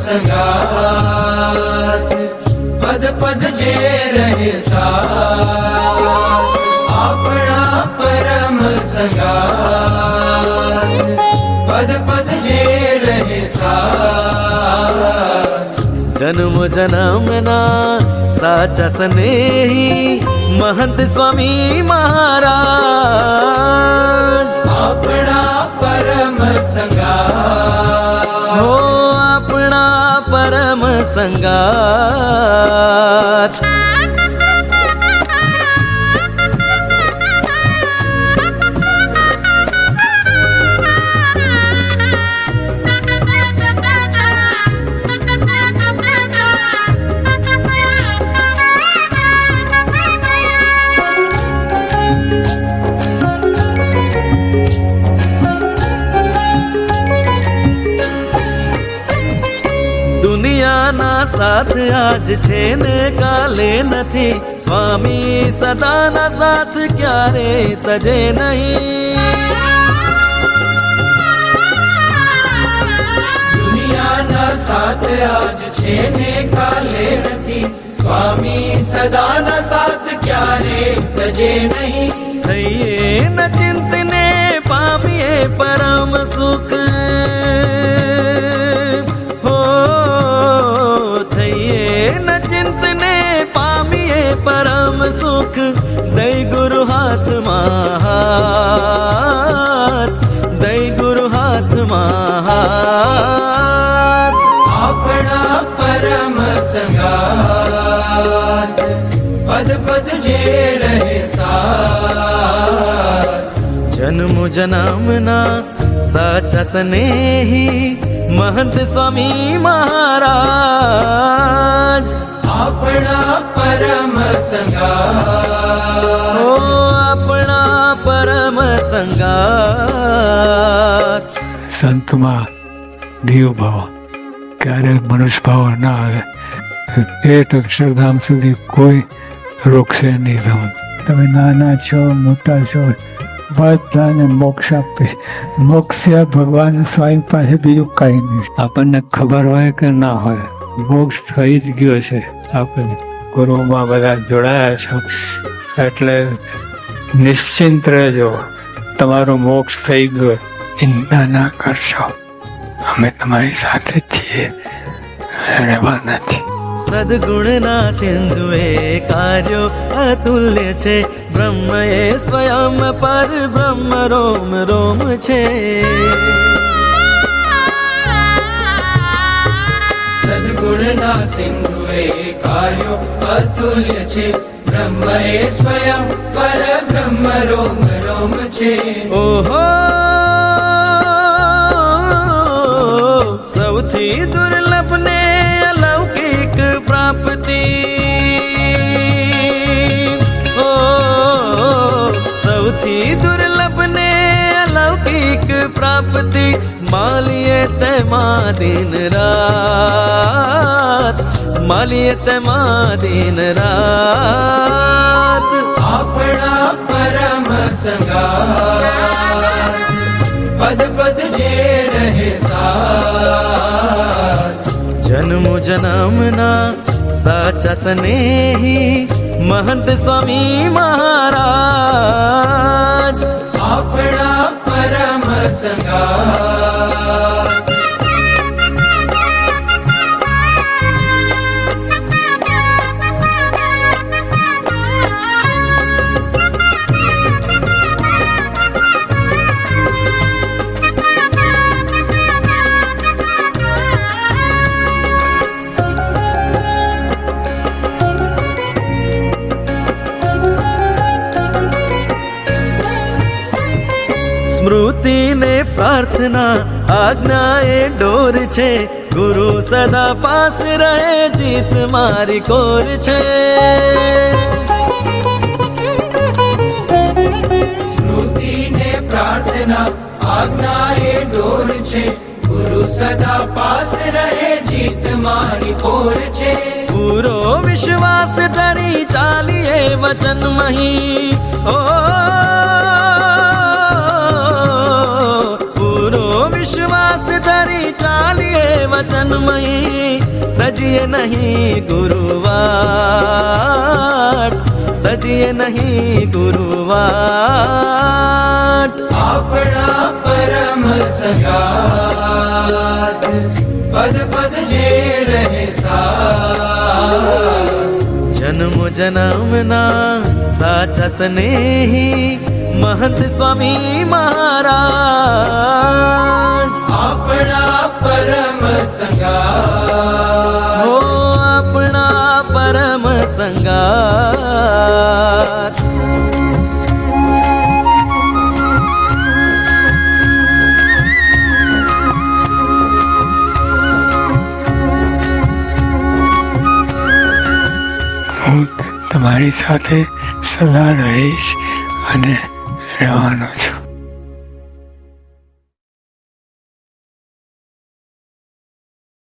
સત્સંગાત પદ પદ જે રહે સાથ આપણા પરમ સંગાત પદ પદ જે રહે સાથ જન્મ જન્મના સાચા સ્નેહી મહંત સ્વામી મહારાજ આપણા પરમ સંગા પરમ સાથ આજ છે ને કાલે નથી સ્વામી સદાના સાથ ક્યારે તજે નહીં દુનિયાના સાથ આજ છે ને કાલે નથી સ્વામી સદાના સાથ ક્યારે તજે નહીં થઈએ ન ચિંતને પરમ સુખ દઈ ગુરુ હાથમાં હાથ દઈ ગુરુ હાથમાં હાથ આપણા પરમ સંગાત પદ પદ જે રહે સાથ જન્મ જન્મના સાચા સ્નેહી મહંત સ્વામી મહારાજ સંતમાં દીવ ભાવ ક્યારે મનુષ્ય ભાવ ના આવે એટ અક્ષરધામ સુધી કોઈ રોકશે નહીં તમને તમે નાના છો મોટા છો બધાને મોક્ષ આપીશ. મોક્ષ ભગવાન સ્વયં પાસે બીજું કાંઈ નહીં. આપણને ખબર હોય કે ના હોય મોક્ષ થઈ જ ગયો છે આપણને. ગુરુમાં બધા જોડાયા છો એટલે નિશ્ચિંત રહેજો. તમારો મોક્ષ થઈ ગયો. ચિંતા ના કરશો. અમે તમારી સાથે છીએ. રહેવાના છીએ સદગુણના સિંધુએ કાર્યો અતુલ્ય છે. બ્રહ્મ એ સ્વયં પર બ્રહ્મ રોમ રોમ છે. સદગુણના સિંધુ એ કાર્યો અતુલ્ય છે. બ્રહ્મ એ સ્વયં પર ઓહો સૌથી દુર્લભ ને અલૌકિક પ્રાપ્તિ ઓ સૌથી દુર્લભ ને અલૌકિક પ્રાપ્તિ માલીએ તેમાં દિન રાત માલીએ તેમાં દિન રાત આપણા પરમ સંગાત પદ પદ જે રહે સાથ જન્મ જન્મના સાચા સ્નેહી મહંત સ્વામી મહારાજ આપણા પરમ સંગાત સ્મૃતિ ને પ્રાર્થના આજ્ઞા એ ડોર છે. ગુરુ સદા પાસ રહે જીત મારી કોર છે. સ્મૃતિ ને પ્રાર્થના આજ્ઞા એ ડોર છે. ગુરુ સદા પાસ રહે જીત મારી કોર છે. પૂરો વિશ્વાસ ધરી ચાલીએ વચન મહી. ઓ વચન મહી તજીએ નહીં ગુરુવાટ તજીએ નહીં ગુરુવાટ આપણા પરમ સગાત પદ પદ જે રહે જન્મ જન્મના સાચા સ્નેહી મહંત સ્વામી મહારાજ આપણા પરમ સંગા. હો આપણા પરમ સંગા. હું તમારી સાથે સદા રહીશ અને રહેવાનો છું.